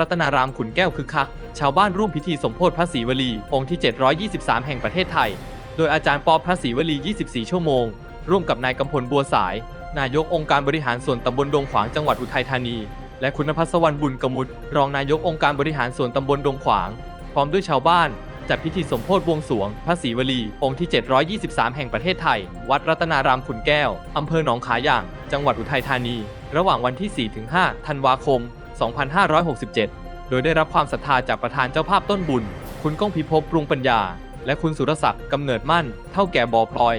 รัตนารามขุนแก้วคึกคัก ชาวบ้านร่วมพิธีสมโพธิพระศรีวลี องค์ที่ 723 แห่งประเทศไทย โดยอาจารย์ปอพระศรีวลี 24 ชั่วโมง ร่วมกับนายกำพลบัวสาย นายกองค์การบริหารส่วนตำบลดงขวางจังหวัดอุทัยธานี และคุณพัสวรรณบุญกมุตรองนายกองค์การบริหารส่วนตำบลดงขวาง พร้อมด้วยชาวบ้านจัดพิธีสมโพธิบวงสวง พระศรีวลี องค์ที่ 723 แห่งประเทศไทย วัดรัตนารามขุนแก้ว อำเภอหนองขาย่าง จังหวัดอุทัยธานี ระหว่างวันที่ 4-5 ธันวาคม 2567 โดยได้รับความศรัทธาจากประธานเจ้าภาพต้นบุญ คุณก้องพิภพปรุงปัญญา และคุณสุรศักดิ์กำเนิดมั่น เท่าแก่บอพลอย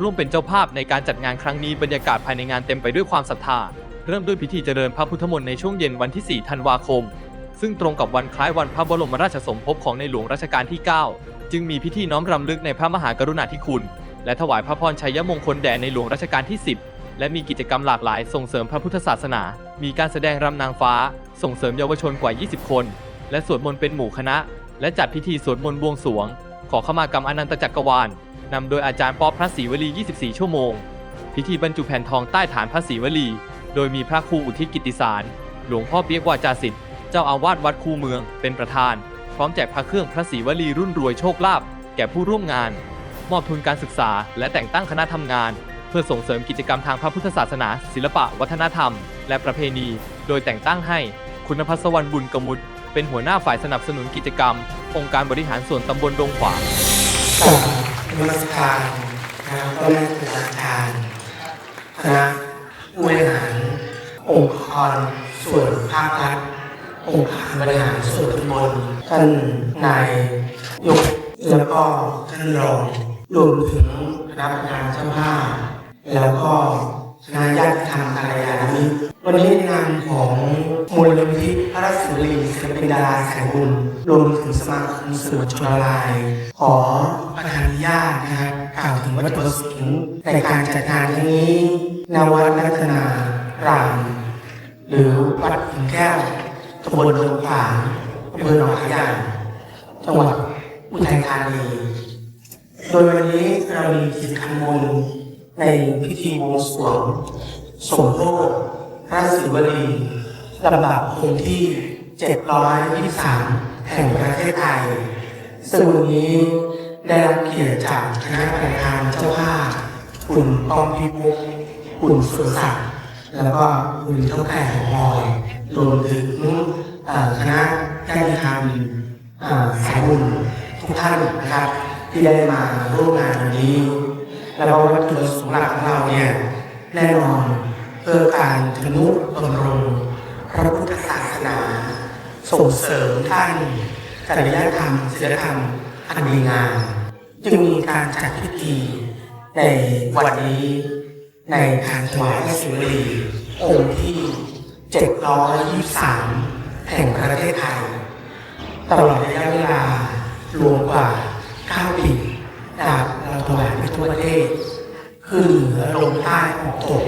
ร่วมเป็นเจ้าภาพในการจัดงานครั้งนี้บรรยากาศภายในงานเต็มไปด้วยความศรัทธา เริ่มด้วยพิธีเจริญพระพุทธมนต์ในช่วงเย็นวันที่ 4 ธันวาคม ซึ่งตรงกับวันคล้ายวันพระบรมราชสมภพของในหลวงรัชกาลที่ 9 จึงมีพิธีน้อมรำลึกในพระมหากรุณาธิคุณ และถวายพระพรชัยมงคลแด่ในหลวงรัชกาลที่ 10 และมีกิจกรรมหลากหลายส่งเสริมพระพุทธศาสนา มีการแสดงรำนางฟ้า ส่งเสริมเยาวชนกว่า 20 คน และสวดมนต์เป็นหมู่คณะ และจัดพิธีสวดมนต์บวงสรวง ขอขมากรรมอนันตจักรวาลนำโดยอาจารย์ป๊อปพระศรีวลี 24 ชั่วโมง พิธีบรรจุแผ่นทองใต้ฐานพระศรีวลี โดยมีพระครูอุทิศกิตติสาร หลวงพ่อเปียกวาจาสิทธิ์เจ้าอาวาสวัดคูเมืองเป็นประธาน พร้อมแจกพระเครื่องพระศรีวลีรุ่นรวยโชคลาภแก่ผู้ร่วมงาน มอบทุนการศึกษา และแต่งตั้งคณะทำงาน เพื่อส่งเสริมกิจกรรมทางพระพุทธศาสนา ศิลปะ วัฒนธรรม และประเพณี โดยแต่งตั้งให้คุณพัสวรรณบุญกมุตเป็นหัวหน้าฝ่ายสนับสนุนกิจกรรม องค์การบริหารส่วนตำบลดงขวางกราบนมัสการนะครับพ่อแม่ครูอารคณะผู้บริหารองค์กรส่วนภาครัฐองค์การบริหารส่วนตำบลท่านนายยกแล้วก็ท่านรองรวมถึงคณะประธานเจ้าภาพ แล้วก็คณะญาติธรรมกัลยาณมิตรวันนี้ในนามของมูลนิธิพระราชสุรีศิลปินดาราสายบุญรวมถึงสมาคมสื่อมวลชนลน์ขอประธานอนุญาตนะครับกล่าวถึงวัตถุประสงค์ในการจัดงานนี้นวัดรัตนารามหรือวัดขุนแก้วตำบลดงขวาอำเภอหนองขยางจังหวัดอุทัยธานี โดยวันนี้เรามีกิจกรรมบุญ ในพิธีบวงสรวงสมโภชพระศิวลีลำดับองค์ที่ 723 แห่งประเทศไทย ซึ่งวันนี้ได้รับเกียรติจากคณะประธานเจ้าภาพคุณกองพิภพคุณสุรศักดิ์แล้วก็คุณเท่าแก่ของลอยรวมถึงคณะญาติธรรมสายบุญทุกท่านนะครับ ที่ได้มาร่วมงานวันนี้ แล้วก็วัตถุประสงค์หลักของเราเนี่ยแน่นอนเพื่อการทนุบำรุงพระพุทธศาสนา ส่งเสริมท่านจริยธรรมศีลธรรมอันดีงามจึงมีการจัดพิธีในวันนี้ในการถวายพระสุรีองค์ที่ 723 แห่งประเทศไทย ตลอดระยะเวลารวมกว่า 9 ปีนะครับ ถวายไปทั่วประเทศขึ้นเหนือลงใต้ออกตก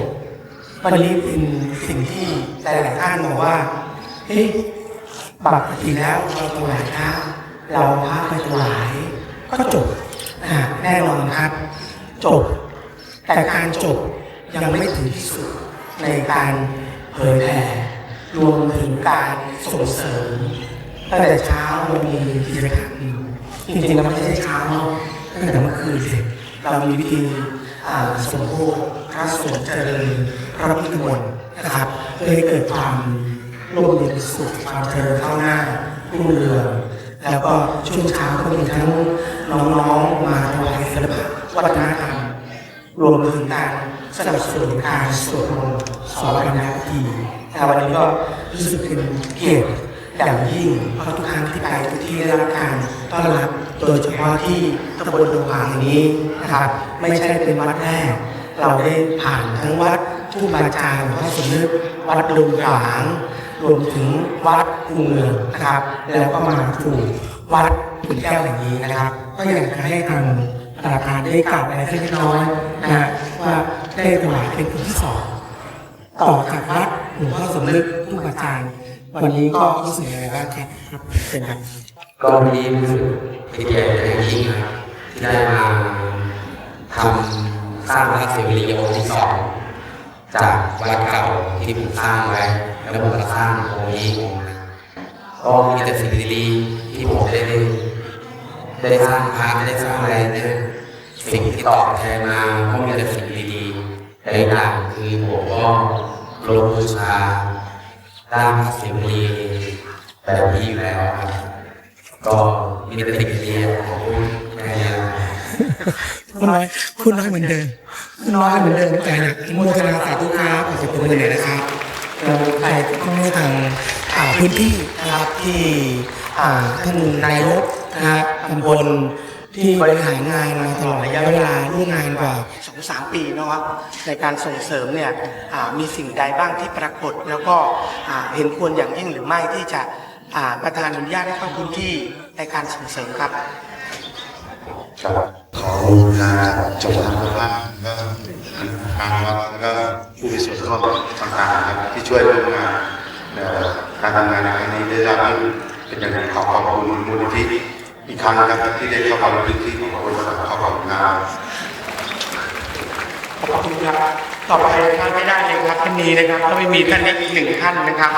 วันนี้เป็นสิ่งที่หลายๆท่านบอกว่าเฮ้ยปกติแล้วเราถวายพระเราพระไปถวายก็จบแน่นอนครับ จบ แต่การจบยังไม่ถึงที่สุดในการเผยแผ่รวมถึงการส่งเสริมตั้งแต่เช้าเรามีกิจกรรมจริงๆแล้วไม่ใช่เช้า ตั้งแต่เมื่อคืนเสร็จเรามีวิธีอ่าสมโภชพระสงฆ์เจริญพระพุทธมนต์นะครับเพื่อให้เกิดความร่มเย็นสุขความเจริญก้าหน้ารุ่งเรืองแล้วก็ช่วงเช้าก็มีทั้งน้องๆมาถวายศิลปะวัฒนธรรมรวมถึงการสนับสนุนการสวดมนต์สอนวันนาพิธีแต่วันนี้ก็รู้สึกเป็นเกียรติ อย่างยิ่งเพราะทุกครั้งที่ไปทุกที่ได้รับการต้อนรับโดยเฉพาะที่ตำบลดงหางแห่งนี้นะครับ ไม่ใช่เป็นวัดแรกเราได้ผ่านทั้งวัดทุ่งบาจารย์วัดสมนึกวัดดงขวางรวมถึงวัดคูเมืองนะครับ แล้วก็มาถูกวัดขุนแก้วแห่งนี้นะครับ ก็อยากจะให้ทางประธานได้กล่าวอะไรสักเล็กน้อยนะฮะว่าได้ถวายเป็นค์ที่สองต่อจากวัดหลวงพ่อสมนึกผู้อาจารย์ วันนี้ก็รู้สึกยังไงบ้างครับครับเป็นครับก็วันนี้รู้สึกเป็นเกียรติอย่างยิ่งครับที่ได้มาทำสร้างพระศิวลีองค์ที่สองจากวัดเก่าที่ผมสร้างไว้ แล้วผมก็สร้างองค์นี้องค์ก็มีแต่สิ่งดีๆที่ผมได้ได้ได้สร้างพานได้สร้างอะไรเนี่ยสิ่งที่ตอบแทนมาก็มีแต่สิ่งดีๆแต่อีกอย่างคือผมก็เคารพบูชา ด้านพระศิวลีแบบนี้อยู่แล้วครับก็มีแต่สิ่งดีๆของพูดแค่นี้ครับพูดน้อยพูดน้อยเหมือนเดิมพูดน้อยเหมือนเดิมแต่อยากอนุโมทนาสาธุครับขอเสียงปรบมือหน่อยนะครับเราไปต้องให้ทางพื้นที่นะครับที่ท่านนายกนะฮะตำบล ที่บริหารงานมาตลอดระยะเวลาร่วมงานกว่าสองสามปีเนาะในการส่งเสริมเนี่ยอ่ามีสิ่งใดบ้างที่ปรากฏ แล้วก็อ่าเห็นควรอย่างยิ่งหรือไม่ที่จะอ่าประธานอนุญาตให้เข้าพื้นที่ในการส่งเสริมครับครับขอบูรณาจังหวัดพระแล้วก็ทางวัดแล้วก็ผู้มีส่วนร่วมต่างๆนะครับที่ช่วยร่วมงานเอ่อการทำงานในครั้งนี้ได้รับเป็นอย่างดีขอขอบคุณมูลนิธิ อีกครั้งนะครับที่ได้เข้ามาในพื้นที่ของบริษัทขอขอบคุณครับขอบคุณครับต่อไปพลาดไม่ได้เลยครับท่านนี้นะครับถ้าไม่มีท่านนี้อีกหนึ่งท่านนะครับ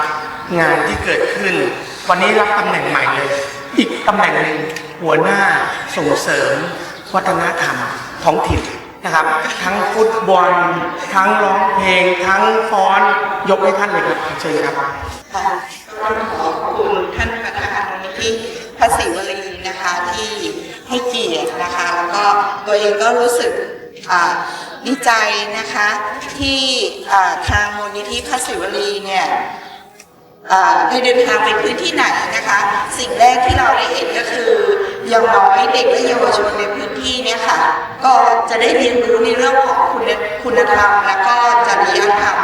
งานที่เกิดขึ้น วันนี้รับตำแหน่งใหม่เลย อีกตำแหน่งหนึ่งหัวหน้าส่งเสริม วัฒนธรรมท้องถิ่นนะครับ ทั้งฟุตบอลทั้งร้องเพลง ทั้งฟ้อนยกให้ท่านเลยครับเชิญครับ ค่ะก็ขอขอบคุณท่านประธานมูลนิธิพระศิวลีนะคะที่ให้เกียรติ นะคะ แล้วก็ตัวเองก็รู้สึกดีใจนะคะที่ทางมูลนิธิพระศิวลีเนี่ยได้เดินทางไปพื้นที่ไหนนะคะ สิ่งแรกที่เราได้เห็นก็คืออย่างน้อยเด็กและเยาวชนในพื้นที่เนี่ยค่ะ ก็จะได้เรียนรู้ในเรื่องของคุณคุณธรรม และก็จริยธรรม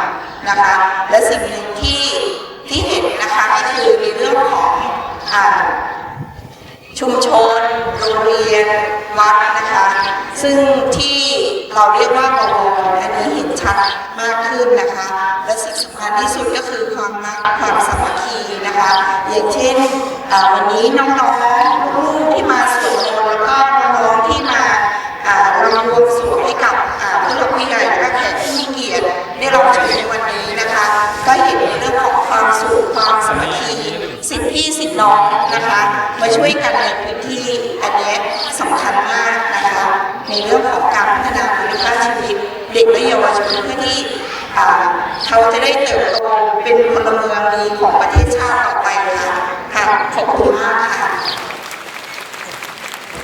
นะคะ และสิ่งหนึ่งที่ที่เห็นนะคะก็คือในเรื่องของอ่า ชุมชนโรงเรียนวัดนะคะ ซึ่งที่เราเรียกว่าบวรอันนี้เห็นชัดมากขึ้นนะคะ และสิ่งสำคัญที่สุดก็คือความรักความสามัคคีนะคะ อย่างเช่นวันนี้น้องๆลูกที่มาสวดมนต์แล้วก็น้องๆที่มาอ่ารำบวงสวงให้กับผู้หลักผู้ใหญ่และแขกที่มีเกียรติได้รับชมในวันนี้นะคะ ก็เห็นในเรื่องของความสุขความสามัคคี สิทธิพี่สิทธิน้องนะคะ มาช่วยกันในพื้นที่อันนี้สำคัญมากนะคะ ในเรื่องของการพัฒนาคุณภาพชีวิตเด็กและเยาวชนเพื่อที่เขาจะได้เติบโตเป็นพลเมืองดีของประเทศชาติต่อไปค่ะค่ะขอบคุณมากค่ะ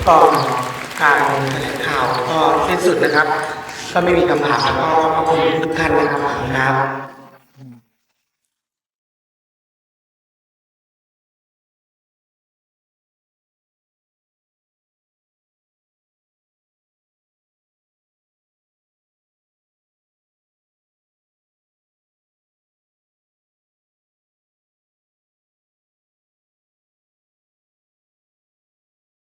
ก็การแถลงข่าวก็สิ้นสุดนะครับ ก็ไม่มีคำถามก็ขอบคุณทุกท่านนะครับครับ